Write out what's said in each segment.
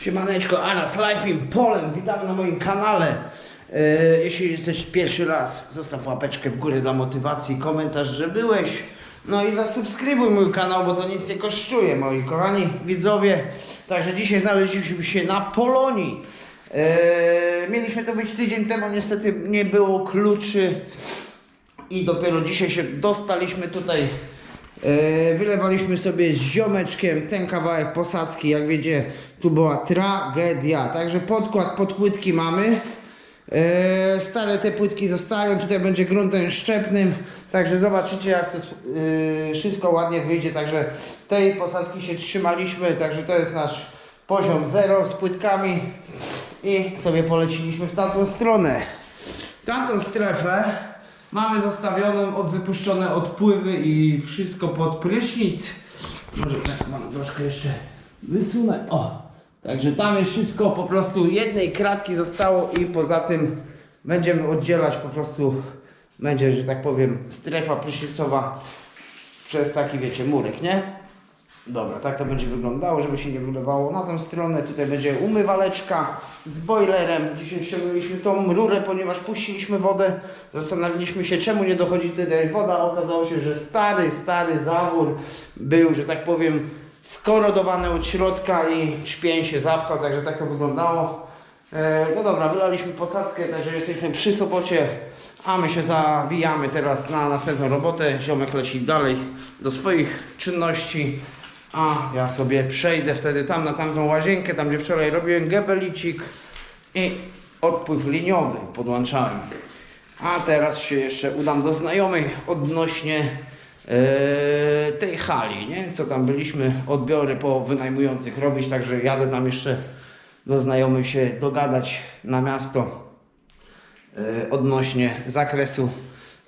Siemaneczko, Aras Life in Poland, witamy na moim kanale. E, jeśli jesteś pierwszy raz, zostaw łapeczkę w górę dla motywacji, komentarz, że byłeś. No i zasubskrybuj mój kanał, bo to nic nie kosztuje, moi kochani widzowie. Także dzisiaj znaleźliśmy się na Polonii. E, mieliśmy to być tydzień temu, niestety nie było kluczy i dopiero dzisiaj się dostaliśmy tutaj. E, wylewaliśmy sobie z ziomeczkiem ten kawałek posadzki, jak wiecie, tu była tragedia. Także podkład pod płytki mamy. E, stare te płytki zostają, tutaj będzie gruntem szczepnym. Także zobaczycie jak to e, wszystko ładnie wyjdzie. Także tej posadzki się trzymaliśmy, także to jest nasz poziom zero z płytkami. I sobie poleciliśmy w tamtą stronę. Tamtą strefę mamy zostawioną, od, wypuszczone odpływy i wszystko pod prysznic. Może tak mam troszkę jeszcze wysunę. O! Także tam jest wszystko po prostu jednej kratki zostało i poza tym będziemy oddzielać po prostu będzie, że tak powiem, strefa prysznicowa przez taki, wiecie, murek, nie? Dobra, tak to będzie wyglądało, żeby się nie wylewało na tę stronę. Tutaj będzie umywaleczka z boilerem. Dzisiaj ściągnęliśmy tą rurę, ponieważ puściliśmy wodę. Zastanowiliśmy się, czemu nie dochodzi tutaj woda. Okazało się, że stary, stary zawór był, że tak powiem, skorodowany od środka i czpień się zapchał, także tak to wyglądało. E, no dobra, wylaliśmy posadzkę, także jesteśmy przy sobocie, a my się zawijamy teraz na następną robotę. Ziomek leci dalej do swoich czynności, a ja sobie przejdę wtedy tam na tamtą łazienkę, tam gdzie wczoraj robiłem gebelicik i odpływ liniowy podłączałem. A teraz się jeszcze udam do znajomej odnośnie e, tej hali, nie? Co tam byliśmy, odbiory po wynajmujących robić, także jadę tam jeszcze do znajomych się dogadać na miasto e, odnośnie zakresu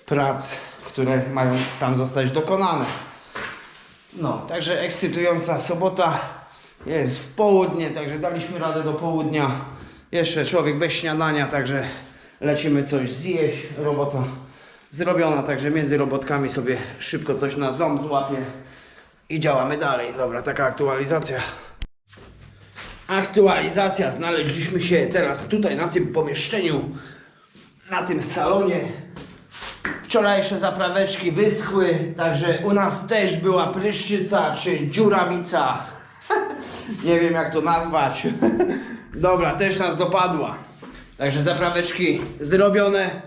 prac, które mają tam zostać dokonane. No, także ekscytująca sobota jest w południe, także daliśmy radę do południa. Jeszcze człowiek bez śniadania, także lecimy coś zjeść. Robota zrobiona, także między robotkami sobie szybko coś na ząb złapię i działamy dalej. Dobra, taka aktualizacja. Aktualizacja. Znaleźliśmy się teraz tutaj na tym pomieszczeniu, na tym salonie. Wczorajsze zapraweczki wyschły, także u nas też była pryszczyca czy dziurawica. Nie wiem jak to nazwać. Dobra, też nas dopadła. Także zapraweczki zrobione.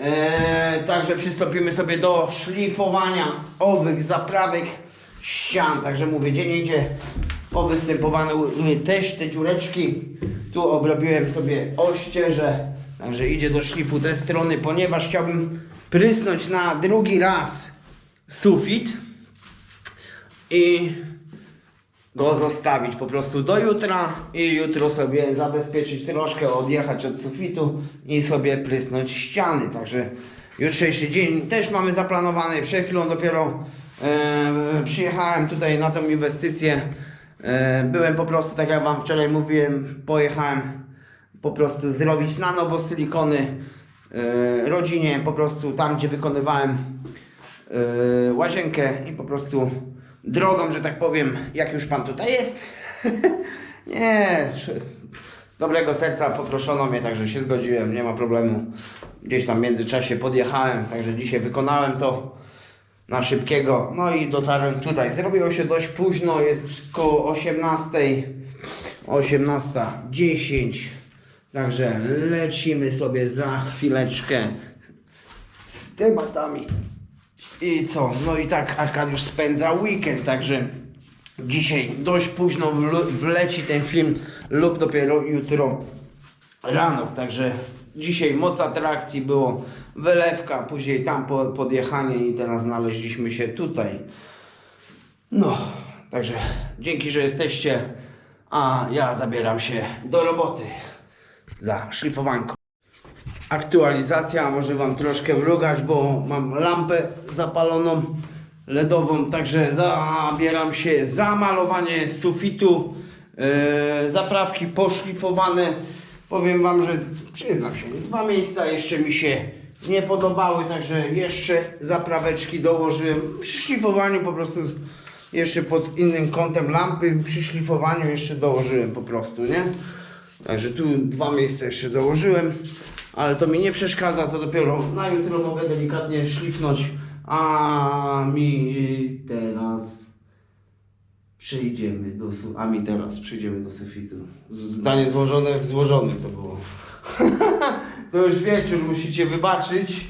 Eee, także przystąpimy sobie do szlifowania owych zaprawek ścian. Także mówię, gdzie nie idzie powystępowane też te dziureczki. Tu obrobiłem sobie ościeże. Także idzie do szlifu te strony, ponieważ chciałbym prysnąć na drugi raz sufit i go zostawić po prostu do jutra i jutro sobie zabezpieczyć troszkę, odjechać od sufitu i sobie prysnąć ściany. Także jutrzejszy dzień też mamy zaplanowany. Przed chwilą dopiero e, przyjechałem tutaj na tą inwestycję. E, byłem po prostu, tak jak Wam wczoraj mówiłem, pojechałem po prostu zrobić na nowo silikony rodzinie, po prostu tam, gdzie wykonywałem e, łazienkę i po prostu drogą, że tak powiem, jak już pan tutaj jest. nie, z dobrego serca poproszono mnie, także się zgodziłem, nie ma problemu. Gdzieś tam w międzyczasie podjechałem, także dzisiaj wykonałem to na szybkiego. No i dotarłem tutaj. Zrobiło się dość późno, jest koło 18. 18.10. Także lecimy sobie za chwileczkę z tematami. I co? No i tak Arkadiusz spędza weekend, także dzisiaj dość późno wleci ten film lub dopiero jutro rano. Także dzisiaj moc atrakcji było wylewka, później tam po- podjechanie i teraz znaleźliśmy się tutaj. No, także dzięki, że jesteście, a ja zabieram się do roboty za szlifowanko. Aktualizacja, może Wam troszkę mrugać, bo mam lampę zapaloną LEDową, także zabieram się za malowanie sufitu, e, zaprawki poszlifowane. Powiem Wam, że przyznam się, dwa miejsca jeszcze mi się nie podobały, także jeszcze zapraweczki dołożyłem. Przy szlifowaniu po prostu Jeszcze pod innym kątem lampy przy szlifowaniu jeszcze dołożyłem po prostu, nie? Także tu dwa miejsca jeszcze dołożyłem, ale to mi nie przeszkadza, to dopiero na jutro mogę delikatnie szlifnąć, a mi teraz przejdziemy do a mi teraz przejdziemy do sufitu. Zdanie złożone w to było. to już wieczór, musicie wybaczyć.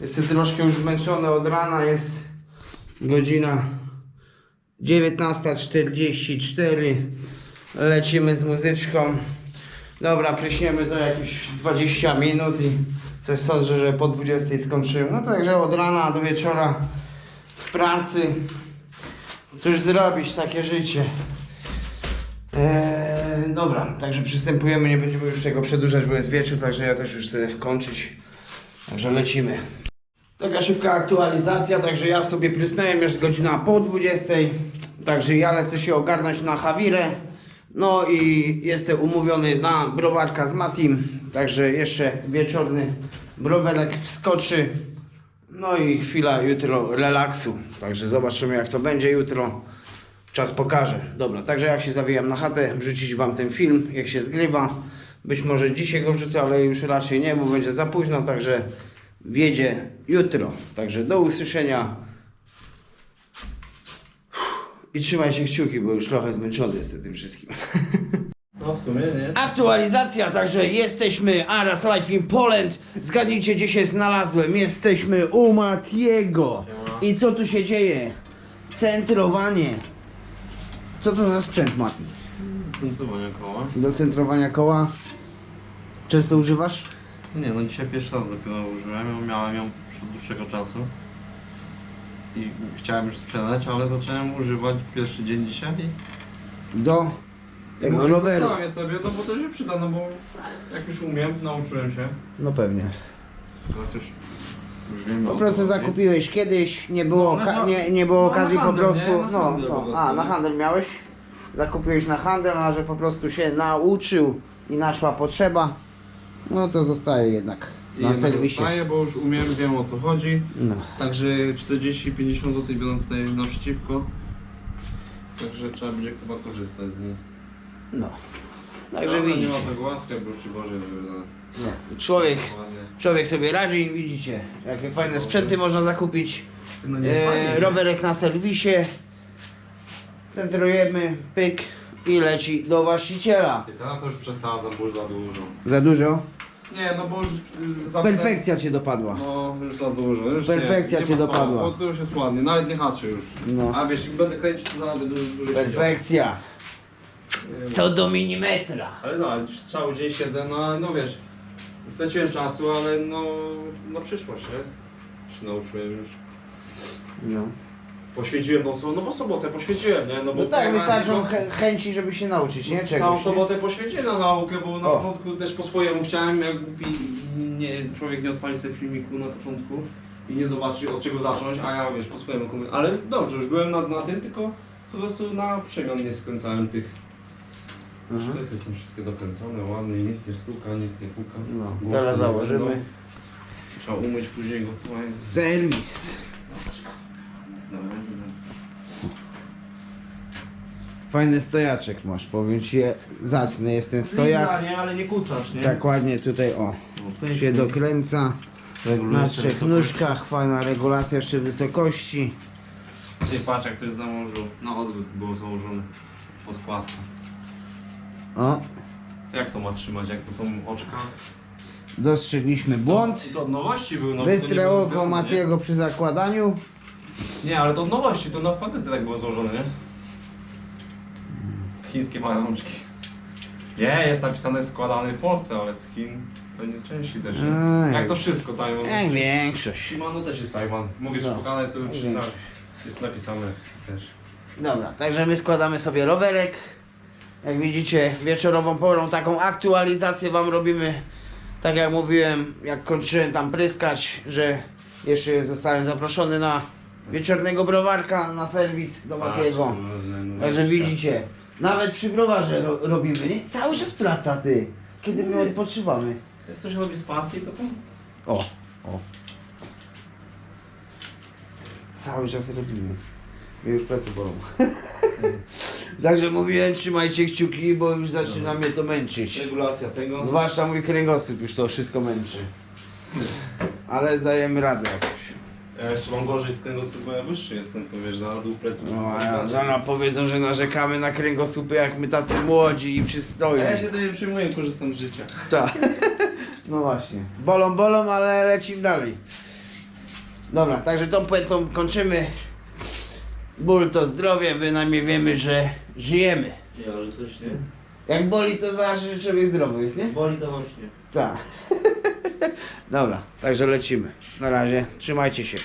Jestem troszkę już zmęczony od rana, jest godzina 19.44. Lecimy z muzyczką. Dobra, pryśniemy to jakieś 20 minut i coś sądzę, że po 20 skończymy. No także od rana do wieczora w pracy. Cóż zrobić, takie życie. Eee, dobra, także przystępujemy, nie będziemy już tego przedłużać, bo jest wieczór, także ja też już chcę kończyć. Także lecimy. Taka szybka aktualizacja, także ja sobie prysnąłem, jest godzina po 20. Także ja lecę się ogarnąć na Hawirę. No i jestem umówiony na browarka z Matim. Także jeszcze wieczorny browerek wskoczy. No i chwila jutro relaksu. Także zobaczymy jak to będzie jutro. Czas pokaże. Dobra, także jak się zawijam na chatę, wrzucić wam ten film, jak się zgrywa. Być może dzisiaj go wrzucę, ale już raczej nie, bo będzie za późno, także wiedzie jutro. Także do usłyszenia. I trzymajcie kciuki, bo już trochę zmęczony jestem tym wszystkim. No w sumie nie. Aktualizacja, także jesteśmy Aras Life in Poland. Zgadnijcie, gdzie się znalazłem. Jesteśmy u Matiego. I co tu się dzieje? Centrowanie. Co to za sprzęt, Mati? Centrowanie koła. Do centrowania koła. Często używasz? Nie no dzisiaj pierwszy raz dopiero użyłem ją, miałem ją już od dłuższego czasu. I chciałem już sprzedać, ale zacząłem używać pierwszy dzień dzisiaj. Do tego no, roweru. No je sobie, no bo to się przyda, no bo jak już umiem, nauczyłem się. No pewnie. Teraz już, już wiem Po o prostu chodzi. zakupiłeś kiedyś, nie było, No, oka- na- nie, nie było no, na okazji po handel, prostu. nie? Na No, handel po no. prostu, A, na handel miałeś? Zakupiłeś na handel, a że po prostu się nauczył i naszła potrzeba, no to zostaje jednak I na jednak serwisie. Zostaję, bo już umiem, wiem o co chodzi. No. Także 40-50 zł będą tutaj naprzeciwko. Także trzeba będzie chyba korzystać z niej. no. Także Dobra, Nie widzicie. ma co głaskać, bo już Boże, żeby zaraz. No. Człowiek, Ładnie. człowiek sobie radzi, widzicie, jakie fajne sprzęty można zakupić. No nie E, fajnie. rowerek na serwisie. Centrujemy, pyk i leci do właściciela. Ty, Teraz to już przesadzam, bo już za dużo. Za dużo? Nie, no bo już y, za Perfekcja cię dopadła. No, już za dużo. Już Perfekcja nie, cię nie ma co, dopadła. Bo to już jest ładnie, nawet nie haczy już. No. A wiesz, jak będę kręcić, to nawet dużo, dużo Perfekcja. Co do milimetra. Ale zobacz, cały dzień siedzę, no ale no wiesz, straciłem czasu, ale no na przyszłość, nie? Się nauczyłem już. No. Poświęciłem tą sobotę, no bo sobotę poświęciłem, nie? No, bo No tak, wystarczą chę- chęci, żeby się nauczyć, nie? Czegoś, Całą nie? sobotę poświęciłem na naukę, bo na O. początku też po swojemu chciałem, jak głupi, nie, człowiek nie odpali sobie filmiku na początku i nie zobaczy od czego zacząć, a ja wiesz, po swojemu komu- Ale dobrze, już byłem na, na tym, tylko po prostu na przemian nie skręcałem tych Mhm. sztychy, są wszystkie dokręcone, ładnie, nic nie stuka, nic nie puka. No, Głośno teraz nie założymy. będą. Trzeba umyć później go całe. Serwis. Dobra, Fajny stojaczek masz, powiem ci, zacny jest ten Stojak. nie, ale nie kucasz, nie? Tak ładnie tutaj, o, No, tutaj się dokręca. Na trzech nóżkach, fajna regulacja jeszcze wysokości. Ty patrz jak ktoś założył, na odwrót było założone. Podkładka. O, To jak to ma trzymać, jak to są oczka? dostrzegliśmy błąd. To od nowości był, no Bystre to nie było oko Matiego przy zakładaniu. Nie? ale to od nowości, to na fabryce tak było założone, nie? Chińskie małe rączki. Nie, jest napisane składany w Polsce, ale z Chin pewnie części też. Ej. Jak to wszystko, Tajwan. Jak większość. Shimano też jest Tajwan. Mogę ci No. pokazać, to już Jak większość. jest napisane też. Dobra, także my składamy sobie rowerek. Jak widzicie, wieczorową porą taką aktualizację wam robimy. Tak jak mówiłem, jak kończyłem tam pryskać, że jeszcze zostałem zaproszony na wieczornego browarka na serwis do Matiego. No, Także widzicie, nawet przy browarze ro robimy, nie? Cały czas praca ty, kiedy my odpoczywamy. Jak coś robi z pasji, to tam O, o. Cały czas robimy. Mnie już plecy bolą. Także mówiłem, trzymajcie kciuki, bo już zaczyna mnie to męczyć. Regulacja tego. Zwłaszcza mój kręgosłup już to wszystko męczy. Ale dajemy radę. Ja jeszcze mam gorzej z kręgosłupa, bo ja wyższy jestem, to wiesz, na dół pleców. No a ja, zaraz powiedzą, że narzekamy na kręgosłupy jak my tacy młodzi i A przystojni. ja się to nie przejmuję, korzystam z życia. Tak. No właśnie. Bolą, bolą, ale lecimy dalej. Dobra, także tą puentą kończymy. Ból to zdrowie, bynajmniej wiemy, że żyjemy. Ja, że coś nie. Jak boli, to że człowiek zdrowy jest, nie? Boli to rośnie. Tak. Dobra, także lecimy. Na razie, trzymajcie się.